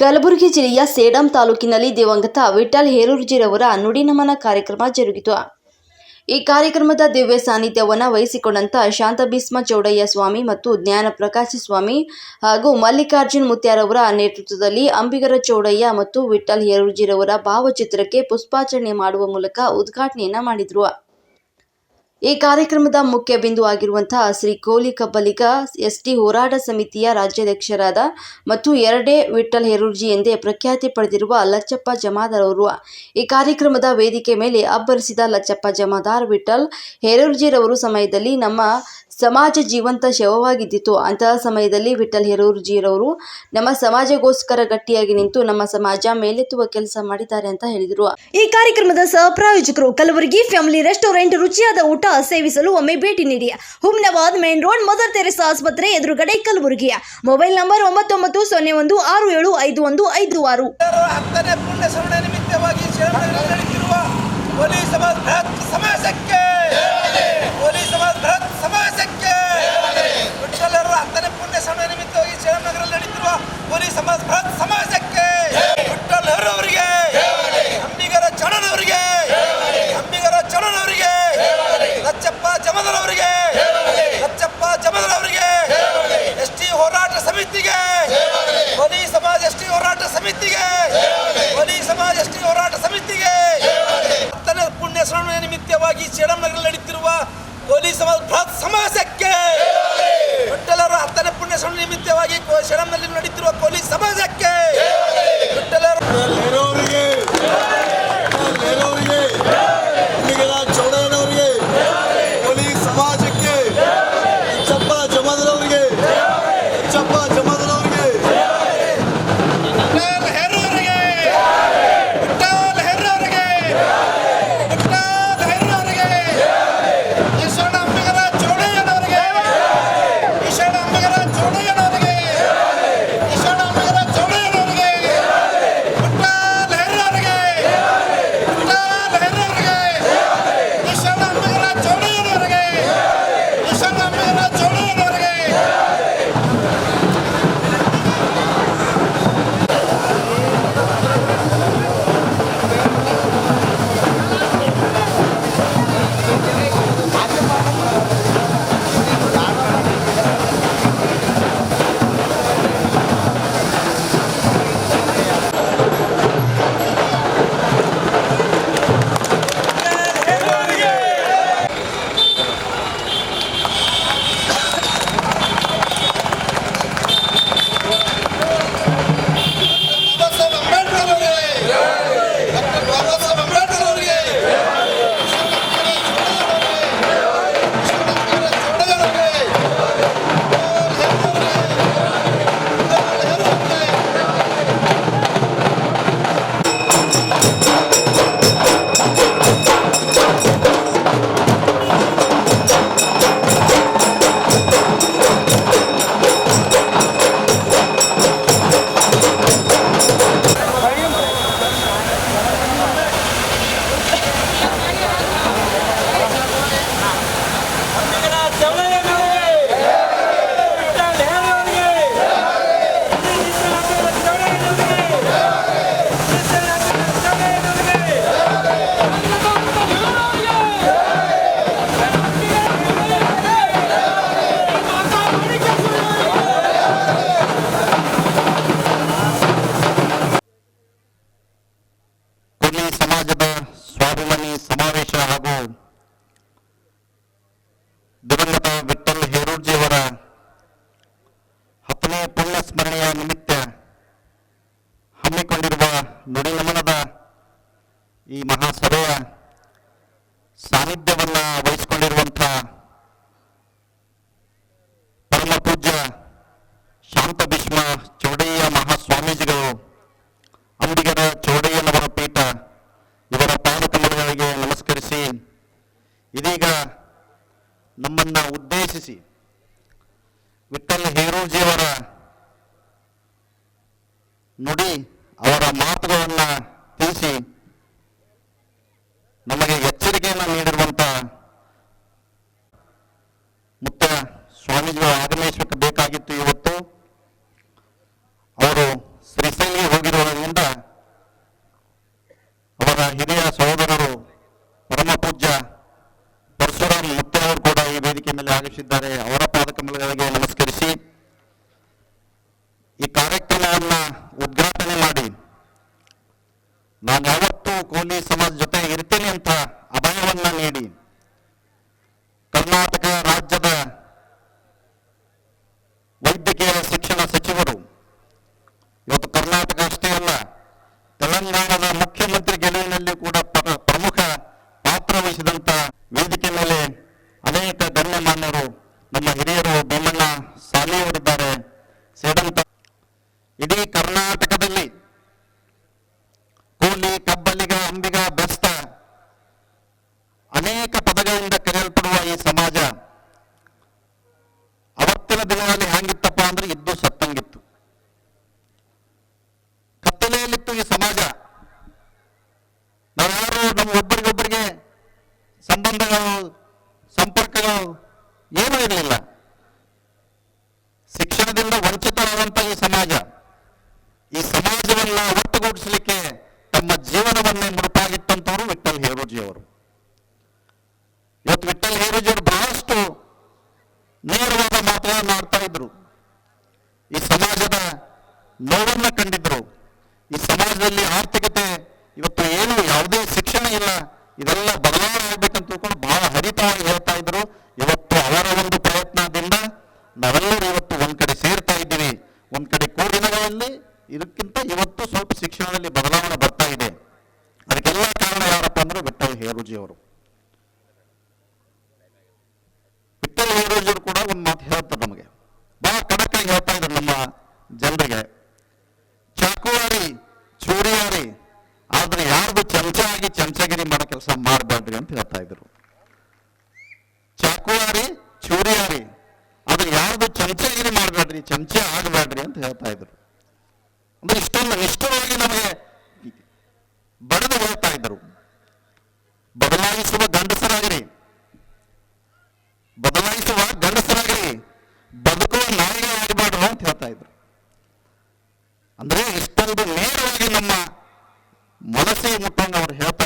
ಕಲಬುರಗಿ ಜಿಲ್ಲೆಯ ಸೇಡಂ ತಾಲೂಕಿನಲ್ಲಿ ದಿವಂಗತ ವಿಠಲ್ ಹೇರೂರ್ಜಿರವರ ನುಡಿ ನಮನ ಕಾರ್ಯಕ್ರಮ ಜರುಗಿತು. ಈ ಕಾರ್ಯಕ್ರಮದ ದಿವ್ಯ ಸಾನ್ನಿಧ್ಯವನ್ನು ವಹಿಸಿಕೊಂಡಂತ ಶಾಂತಭೀಸ್ಮ ಚೌಡಯ್ಯ ಸ್ವಾಮಿ ಮತ್ತು ಜ್ಞಾನ ಪ್ರಕಾಶ ಸ್ವಾಮಿ ಹಾಗೂ ಮಲ್ಲಿಕಾರ್ಜುನ್ ಮುತ್ಯಾರವರ ನೇತೃತ್ವದಲ್ಲಿ ಅಂಬಿಗರ ಚೌಡಯ್ಯ ಮತ್ತು ವಿಠಲ್ ಹೇರೂರ್ಜಿರವರ ಭಾವಚಿತ್ರಕ್ಕೆ ಪುಷ್ಪಾಚರಣೆ ಮಾಡುವ ಮೂಲಕ ಉದ್ಘಾಟನೆಯನ್ನ ಮಾಡಿದರು. ಈ ಕಾರ್ಯಕ್ರಮದ ಮುಖ್ಯ ಬಿಂದು ಆಗಿರುವಂತಹ ಶ್ರೀ ಕೋಲಿ ಕಬ್ಬಲಿಗ ಎಸ್ಟಿ ಹೋರಾಟ ಸಮಿತಿಯ ರಾಜ್ಯಾಧ್ಯಕ್ಷರಾದ ಮತ್ತು ಎರಡೇ ವಿಠಲ್ ಹೆರೂರ್ಜಿ ಎಂದೇ ಪ್ರಖ್ಯಾತಿ ಪಡೆದಿರುವ ಲಚ್ಚಪ್ಪ ಜಮಾದಾರ್ ಅವರು ಈ ಕಾರ್ಯಕ್ರಮದ ವೇದಿಕೆ ಮೇಲೆ ಅಬ್ಬರಿಸಿದ ಲಚ್ಚಪ್ಪ ಜಮಾದಾರ್ ವಿಠಲ್ ಹೆರೂರ್ಜಿರವರು ಸಮಯದಲ್ಲಿ ನಮ್ಮ ಸಮಾಜ ಜೀವಂತ ಶವವಾಗಿದ್ದಿತು. ಅಂತಹ ಸಮಯದಲ್ಲಿ ವಿಠಲ್ ಹೆರೂರ್ಜಿರವರು ನಮ್ಮ ಸಮಾಜಗೋಸ್ಕರ ಗಟ್ಟಿಯಾಗಿ ನಿಂತು ನಮ್ಮ ಸಮಾಜ ಮೇಲೆತ್ತುವ ಕೆಲಸ ಮಾಡಿದ್ದಾರೆ ಅಂತ ಹೇಳಿದರು. ಈ ಕಾರ್ಯಕ್ರಮದ ಸಹ ಪ್ರಾಯೋಜಕರು ಕಲಬುರಗಿ ಫ್ಯಾಮಿಲಿ ರೆಸ್ಟೋರೆಂಟ್ ರುಚಿಯಾದ ಊಟ ಸೇವಿಸಲು ಒಮ್ಮೆ ಭೇಟಿ ನೀಡಿ. Humnabad main road Mother Teresa ಆಸ್ಪತ್ರೆ ಎದುರುಗಡೆ ಕಲಬುರಗಿಯ ಮೊಬೈಲ್ ನಂಬರ್ ಒಂಬತ್ತೊಂಬತ್ತು ಸೊನ್ನೆ ಒಂದು ಆರು ಏಳು ಐದು ಒಂದು ಐದು ಆರು. ಎಲ್ಲರೂ తగ్గించడం ಸಮಾವೇಶ ಮೇಲೆ ಆಗಮಿಸಿದ್ದಾರೆ ಅವರ ಪಾದಕಮಲಗಳಿಗೆ ನಮಸ್ಕರಿಸಿ. ಈ ಕಾರ್ಯಕ್ರಮವನ್ನು ಉದ್ಘಾಟನೆ ಮಾಡಿ. ನಾನು ಯಾವತ್ತೂ ಕೋಲಿ ಸಮಾಜ ಜೊತೆ ಇರ್ತೀನಿ ಅಂತ ಅಭಯವನ್ನ ನೀಡಿ. ಕರ್ನಾಟಕ ರಾಜ್ಯದ ವೈದ್ಯಕೀಯ ಶಿಕ್ಷಣ ಸಚಿವರು, ಇವತ್ತು ಕರ್ನಾಟಕ ಅಷ್ಟೇ ಅಲ್ಲ, ತೆಲಂಗಾಣದ ಮುಖ್ಯಮಂತ್ರಿ ಗೆಲುವಿನಲ್ಲಿ ಕೂಡ ಪ್ರಮುಖ ಪಾತ್ರ ವಹಿಸಿದಂತ ವೇದಿಕೆ ಮೇಲೆ ಅನೇಕ ಗಣ್ಯಮಾನ್ಯರು ನಮ್ಮ ಹಿರಿಯರು ಭೀಮಣ್ಣ ಸಾಲಿಯವರಿದ್ದಾರೆ ಸೇರಿದಂತ ಇಡೀ ಕರ್ನಾಟಕದಲ್ಲಿ ಕೂಲಿ ಕಬ್ಬಲಿಗ ಅಂಬಿಗ ಬೆಸ್ತ ಅನೇಕ ಪದಗಳಿಂದ ಕರೆಯಲ್ಪಡುವ ಈ ಸಮಾಜ ಅವತ್ತಿನ ದಿನಗಳಲ್ಲಿ ಹೆಂಗಿತ್ತಪ್ಪ ಅಂದ್ರೆ ಇದ್ದು ಸತ್ತಂಗಿತ್ತು ಕತ್ತಲೆಯಲ್ಲಿತ್ತು ಈ ಸಮಾಜ ನಾವ್ಯಾರು ನಮ್ಮ ಒಬ್ಬರಿಗೊಬ್ಬರಿಗೆ ಸಂಬಂಧಗಳು ಸಂಪರ್ಕಗಳು ಏನೂ ಇರಲಿಲ್ಲ ಶಿಕ್ಷಣದಿಂದ ವಂಚಿತರಾದಂತ ಈ ಸಮಾಜ ಈ ಸಮಾಜವನ್ನ ಒಟ್ಟುಗೂಡಿಸಲಿಕ್ಕೆ ತಮ್ಮ ಜೀವನವನ್ನೇ ಮುಡುಪಾಗಿಟ್ಟಂತವರು ವಿಠಲ್ ಹೇರೋಜಿಯವರು ಇವತ್ತು ವಿಠಲ್ ಹೇರೋಜಿಯವರು ಬಹಳಷ್ಟು ನೇರವಾದ ಮಾತುಗಳನ್ನು ಆಡ್ತಾ ಇದ್ರು ಈ ಸಮಾಜದ ನೋವನ್ನ ಕಂಡಿದ್ರು ಈ ಸಮಾಜದಲ್ಲಿ ಆರ್ಥಿಕತೆ ಇವತ್ತು ಏನು ಯಾವುದೇ ಶಿಕ್ಷಣ ಇಲ್ಲ ಇದೆಲ್ಲ ಬದಲಾವಣೆ ಆಗ್ಬೇಕಂತ ತಿಳ್ಕೊಂಡು ಬಹಳ ಹರಿತವಾಗಿ ಹೇಳ್ತಾ ಇದ್ರು ಇವತ್ತು ಅವರ ಒಂದು ಪ್ರಯತ್ನದಿಂದ ನಾವೆಲ್ಲರೂ ಇವತ್ತು ಒಂದ್ ಕಡೆ ಸೇರ್ತಾ ಇದ್ದೀವಿ ಒಂದ್ ಕಡೆ ಕೋಡಿನಗಳಲ್ಲಿ ಇದಕ್ಕಿಂತ ಇವತ್ತು ಸ್ವಲ್ಪ ಶಿಕ್ಷಣದಲ್ಲಿ ಬದಲಾವಣೆ ಬರ್ತಾ ಇದೆ ಅದಕ್ಕೆಲ್ಲ ಕಾರಣ ಯಾರಪ್ಪ ಅಂದ್ರೆ ವಿಠಲ್ ಹೇರೂಜಿ ಅವರು ವಿಠಲ್ ಹೇರೂಜಿಯವರು ಕೂಡ ಒಂದು ಮಾತು ಹೇಳ್ತಾರೆ ನಮಗೆ ಬಹಳ ಖಡಕ್ಕಾಗಿ ಹೇಳ್ತಾ ಇದ್ರು ನಮ್ಮ ಜನರಿಗೆ ಚಾಕುವಾರಿ ಚೂರಿಯಾರಿ ಆದ್ರೆ ಯಾರ್ದು ಚಮಚ ಆಗಿ ಚಮಚಗಿರಿ ಮಾಡೋ ಕೆಲಸ ಮಾಡಬೇಡ್ರಿ ಅಂತ ಹೇಳ್ತಾ ಇದ್ರು. ಚಾಕುವಾರಿ ಚೂರಿಯಾರಿ ಅದು ಯಾರ್ದು ಚಮಚಗಿರಿ ಮಾಡಬೇಡ್ರಿ, ಚಮಚ ಆಗಬೇಡ್ರಿ ಅಂತ ಹೇಳ್ತಾ ಇದ್ರು. ಅಂದ್ರೆ ಇಷ್ಟೊಂದು ನಿಷ್ಠವಾಗಿ ನಮಗೆ ಬಡದು ಹೇಳ್ತಾ ಇದ್ರು. ಬದಲಾಯಿಸುವ ಗಂಡಸರಾಗಿರಿ. ಬದಲಾಯಿಸುವ ಗಂಡಸರಾಗಿರಿ. ಬದುಕುವ ನಾಯಿಗೆ ಆಗಬಾರ್ದು ಅಂತ ಹೇಳ್ತಾ ಇದ್ರು. ಅಂದ್ರೆ ಇಷ್ಟೊಂದು ನೇರವಾಗಿ ನಮ್ಮ ಮನಸ್ಸಿಗೆ ಮುಟ್ಟಂಗ ಅವರು ಹೇಳ್ತಾ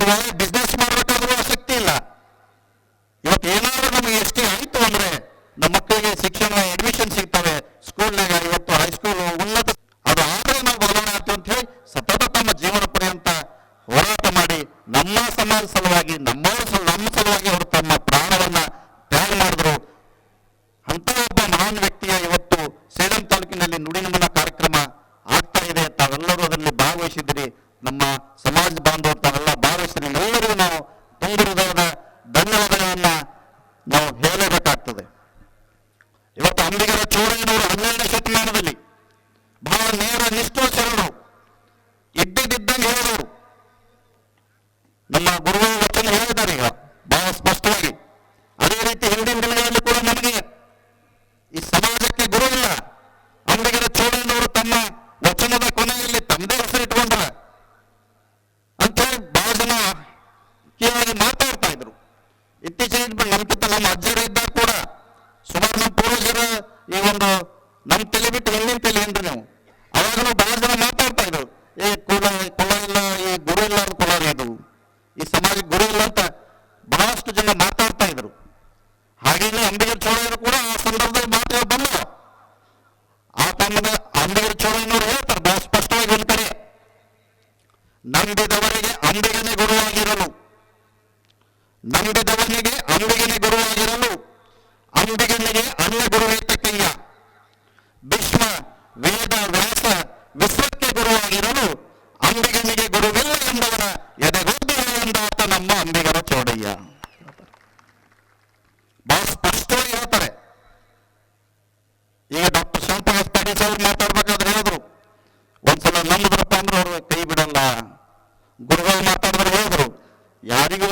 ನಮ್ಗೆ ಬಿಸ್ನೆಸ್ ಮಾಡ್ಬೇಕಾದ್ರೂ ಆಸಕ್ತಿ ಇಲ್ಲ. ಇವತ್ತು ಏನಾದ್ರೂ ನಮಗೆ ಎಷ್ಟೇ ಆಯ್ತು ಅಂದ್ರೆ ನಮ್ಮ ಮಕ್ಕಳಿಗೆ ಶಿಕ್ಷಣ ಅಡ್ಮಿಷನ್ ಸಿಗ್ತವೆ. ಸ್ಕೂಲ್ನಾಗ ಇವತ್ತು ಹೈಸ್ಕೂಲ್ ಉನ್ನತ ಅದು ಆದ್ರೆ ನಾವು ಬದಲಾವಣೆ ಆಯ್ತು ಅಂತ ಹೇಳಿ ಸತತ ತಮ್ಮ ಜೀವನ ಪರ್ಯಂತ ಹೋರಾಟ ಮಾಡಿ ನಮ್ಮ ಸಮಾಜ ಸಲುವಾಗಿ ನಮ್ಮ ನಮ್ಮ ಸಲುವಾಗಿ ಅವರು ತಮ್ಮ ಪ್ರಾಣವನ್ನ ತ್ಯಾಗ ಮಾಡಿದ್ರು. ಅಂತ ಒಬ್ಬ ಮಹಾನ್ ವ್ಯಕ್ತಿಯ ಇವತ್ತು ಸೇಡಂ ತಾಲೂಕಿನಲ್ಲಿ ನುಡಿ ನಮನ ಕಾರ್ಯಕ್ರಮ ಆಗ್ತಾ ಇದೆ ತಾವೆಲ್ಲರೂ ಅದರಲ್ಲಿ ಭಾಗವಹಿಸಿದ್ರಿ ನಮ್ಮ ಸಮಾಜ ಬಾಂಧವ ತಾವೆಲ್ಲ ಭಾಗವಹಿಸಿದ್ರಿ ಎಲ್ಲರಿಗೂ ನಾವು ತುಂಬ ಹೃದಯದ ಧನ್ಯವಾದಗಳನ್ನ ನಾವು ಹೇಳಲೇಬೇಕಾಗ್ತದೆ ಇವತ್ತು ಅಂಬಿಗರ ಚೋರಯ್ಯನವರು ಹನ್ನೆರಡನೇ ಶತಮಾನದಲ್ಲಿ ಬಹಳ ನೇರ ನಿಷ್ಠೋಚರರು ಇದ್ದಿದ್ದಂಗೆ ಹೇಳಿದವರು ನಮ್ಮ ಗುರುಗಳು ವಚನ ಹೇಳಿದ್ದಾರೆ ಈಗ ಬಹಳ ಸ್ಪಷ್ಟವಾಗಿ ಅದೇ ರೀತಿ ಹಿಂದಿನ ದಿನಗಳಲ್ಲಿ ಕೂಡ ನಮಗೆ ಈ ಸಮಾಜಕ್ಕೆ ಗುರು ಇಲ್ಲ ಅಂಬಿಗರ ಚೋಳನವರು ತಮ್ಮ ವಚನದ ಕೊನೆಯಲ್ಲಿ ತಮ್ಮದೇ ಹೆಸರು ಇಟ್ಕೊಂಡ್ರ ಅಂತ ಹೇಳಿ ಬಹಳ ಜನ ಕೇಳಿ ಮಾತಾಡ್ತಾ ಇದ್ರು ಇತ್ತೀಚೆಗೆ ಎಂಟು ನಮ್ಮ ಅಜ್ಜರು ಇದ್ದಾಗ ಕೂಡ ಸುಮಾರು ನಮ್ಮ ಪೂರ್ವಜರ ಈ ಒಂದು ನಮ್ಮ ತಲೆ ಬಿಟ್ಟು ಹಿಂದಿನ ತಲೆ ಏನ್ರಿ ನೀವು? ಅವಾಗಲೂ ಬಹಳ ಜನ ಮಾತಾಡ್ತಾ ಇದ್ರು. ಏ, ಕುಲ ಕುಲ ಇಲ್ಲ ಈ ಗುರು ಇಲ್ಲ ಕುಲ ರೀ ಇದು ಈ ಸಮಾಜ ಗುರು ಇಲ್ಲ ಅಂತ ಬಹಳಷ್ಟು ಜನ ಮಾತಾಡ್ತಾ ಇದ್ರು. ಹಾಗೇನೆ ಅಂಬಿಗರ ಚೌಡಯ್ಯರು ಕೂಡ ಆ ಸಂದರ್ಭದಲ್ಲಿ ಮಾತುಗಳು ಬಂದ. ಆ ತಮ್ಮದ ಅಂಬಿಗರ ಚೌಡಯ್ಯನವರು ಹೇಳ್ತಾರೆ, ಬಹಳ ಸ್ಪಷ್ಟವಾಗಿ ಹೇಳ್ತಾರೆ ನಂಬಿದವರಿಗೆ ಅಂಬಿಗನೇ ಗುರುವಾಗಿರಲು. ನಂಬಿದವನಿಗೆ ಅಂಬಿಗನ ಗುರುವಾಗಿರಲು ಅಂಬಿಗನಿಗೆ ಅನ್ನ ಗುರುವಿರ್ತಕ್ಕಯ್ಯ ಭೀಷ್ಮ, ವೇದ, ವ್ಯಾಸ ವಿಶ್ವಕ್ಕೆ ಗುರುವಾಗಿರಲು ಅಂಬಿಗನಿಗೆ ಗುರುವಿಲ್ಲ ಎಂಬವರ ಎಂದಾತ ನಮ್ಮ ಅಂಬಿಗರ ಚೋಡಯ್ಯ. ಬಹಳ ಸ್ಪಷ್ಟವಾಗಿ ಹೇಳ್ತಾರೆ. ಈಗ ಡಾಕ್ಟರ್ ಶಾಂತರಾಜ್ ಪಾಟೀಲ್ ಸಾಹೇಬ್ ಮಾತಾಡ್ಬೇಕಾದ್ರೆ ಹೇಳಿದ್ರು. ಒಂದ್ಸಲ ನಂಬಿದ್ರಪ್ಪ ಅಂದ್ರೆ ಅವ್ರು ಕೈ ಬಿಡಲ್ಲ. ಗುರುಗಳು ಮಾತಾಡಿದ್ರೆ ಹೇಳಿದ್ರು. ಯಾರಿಗೂ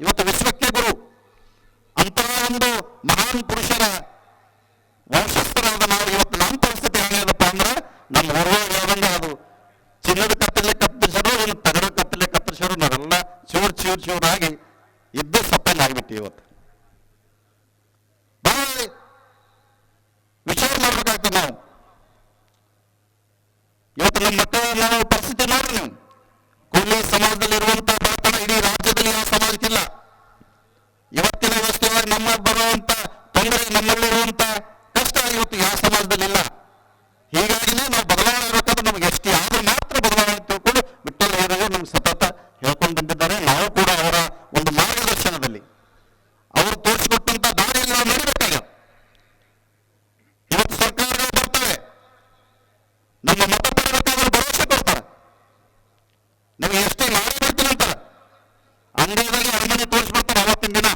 ಇವತ್ತು ವಿಶ್ವಕ್ಕೆ ಗುರು. ಅಂತಹ ಒಂದು ಮಹಾನ್ ಪುರುಷರ ನಮ್ಮ ಬರುವಂತ ತೊಂದರೆ ನಮ್ಮಲ್ಲಿರುವಂತ ಕಷ್ಟ ಇವತ್ತು ಯಾವ ಸಮಾಜದಲ್ಲಿ ಇಲ್ಲ ಹೀಗಾಗಿನೇ ನಾವು ಬದಲಾವಣೆ ಇರಬೇಕಾದ್ರೆ ನಮ್ಗೆ ಎಷ್ಟು ಆದ್ರೂ ಮಾತ್ರ ಬದಲಾವಣೆ ತಿಳ್ಕೊಂಡು ವಿಠಲಯ್ಯನವರು ನಮ್ಗೆ ಸತತ ಹೇಳ್ಕೊಂಡು ಬಂದಿದ್ದಾರೆ. ನಾವು ಕೂಡ ಅವರ ಒಂದು ಮಾರ್ಗದರ್ಶನದಲ್ಲಿ. ಅವರು ತೋರಿಸಿಕೊಟ್ಟಂತ ದಾರಿಯಲ್ಲಿ ನಾವು ನಡಿಬೇಕಾಗ ಇವತ್ತು ಸರ್ಕಾರಗಳು ಬರ್ತವೆ ನಮ್ಮ ಮತ ಪಡೆಯಬೇಕಾದ್ರೆ ಭರವಸೆ ಕೊಡ್ತಾರೆ. ನಮಗೆ ಎಷ್ಟೇ ಮಾಡಿ ಬರ್ತೀನಿ ಅಂತಾರೆ. ಅಂಗಡಿಯಾಗಿ ಅರಮನೆ ತೋರಿಸ್ಬಿಡ್ತಾರೆ ಅವತ್ತಿನ ದಿನ.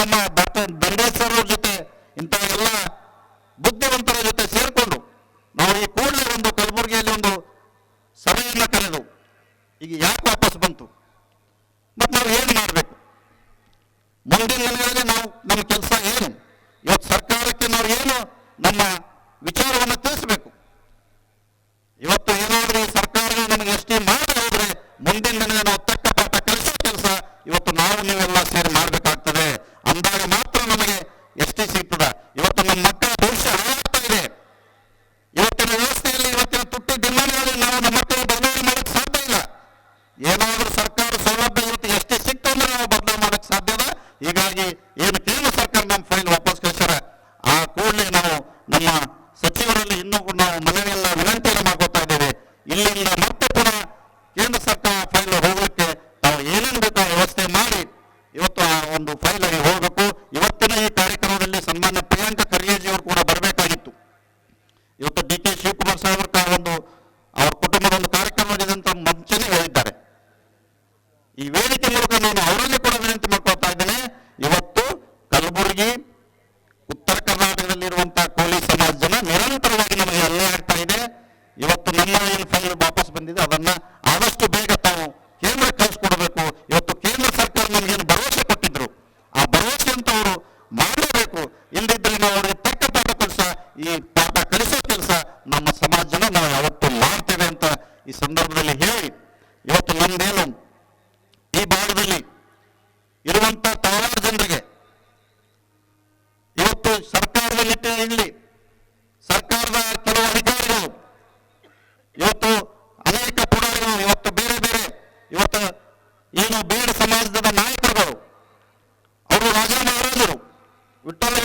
ನಮ್ಮ ದಂಡೇಶ್ ಸರ್ ಅವ್ರ ಜೊತೆ ಇಂಥ ಎಲ್ಲ ಬುದ್ಧಿವಂತರ ಜೊತೆ ಸೇರಿಕೊಂಡು ನಾವು ಈ ಕೂಡಲೇ ಒಂದು ಕಲಬುರಗಿಯಲ್ಲಿ ಒಂದು ಸಭೆಯನ್ನು ಕರೆದು ಈಗ ಯಾಕೆ ವಾಪಸ್ ಬಂತು? ಮತ್ತು ನಾವು ಏನು ಮಾಡಬೇಕು? ಮುಂದಿನ ದಿನಗಳಲ್ಲಿ ನಾವು ನಮ್ಮ ಕೆಲಸ ಏನು? ಇವತ್ತು ಸರ್ಕಾರಕ್ಕೆ ನಾವು ಏನು ನಮ್ಮ ವಿಚಾರವನ್ನು ತಿಳಿಸಬೇಕು? ಇವತ್ತು ಏನಾದರೂ ಸರ್ಕಾರ ನಮಗೆ ಎಷ್ಟೇ ಮಾಡಿ ಹೋದರೆ ಮುಂದಿನ ದಿನ ನಾವು ತಕ್ಕ ಪಾಠ ಕಲಿಸೋ ಕೆಲಸ ಇವತ್ತು ನಾವು ನೀವೆಲ್ಲ ಸೇರಿ i'll be Paila llegó விட்டோம்னா